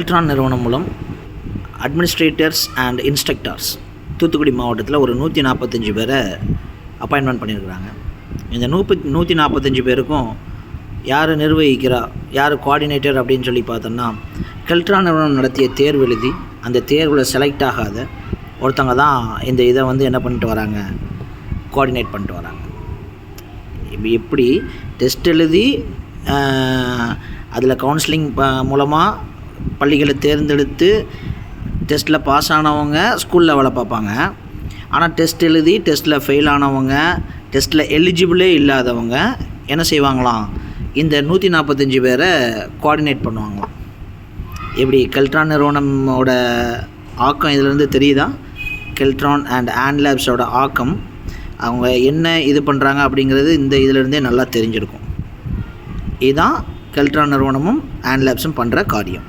எல்ட்ரான் நிறுவனம் மூலம் administrators and instructors Thoothukudi மாவட்டத்தில் ஒரு நூற்றி நாற்பத்தஞ்சு பேரை அப்பாயின்மெண்ட் பண்ணியிருக்கிறாங்க. இந்த நூப்பு நூற்றி நாற்பத்தஞ்சு பேருக்கும் யார் நிர்வகிக்கிறா யார் கோஆர்டினேட்டர் அப்படின்னு சொல்லி பார்த்தோம்னா கெல்ட்ரா நிறுவனம் நடத்திய தேர்வு எழுதி அந்த தேர்வில் செலக்ட் ஆகாத ஒருத்தவங்க தான் இந்த இதை வந்து என்ன பண்ணிட்டு வராங்க கோஆர்டினேட் பண்ணிட்டு வராங்க. இப்போ எப்படி டெஸ்ட் எழுதி அதில் கவுன்சிலிங் மூலமாக பள்ளிகளை தேர்ந்தெடுத்து டெஸ்ட்டில் பாஸ் ஆனவங்க ஸ்கூலில் வேலை பார்ப்பாங்க. ஆனால் டெஸ்ட் எழுதி டெஸ்ட்டில் ஃபெயில் ஆனவங்க டெஸ்ட்டில் எலிஜிபிளே இல்லாதவங்க என்ன செய்வாங்களாம்? இந்த நூற்றி நாற்பத்தஞ்சு பேரை கோஆர்டினேட் பண்ணுவாங்களாம். எப்படி கெல்ட்ரான் நிறுவனமோட ஆக்கம் இதிலேருந்து தெரியுதா? கெல்ட்ரான் அண்ட் ஆன் லேப்ஸோட ஆக்கம். அவங்க என்ன இது பண்ணுறாங்க அப்படிங்கிறது இந்த இதிலேருந்தே நல்லா தெரிஞ்சிருக்கும். இதுதான் கெல்ட்ரான் நிறுவனமும் ஆன் லேப்ஸும் பண்ணுற காரியம்.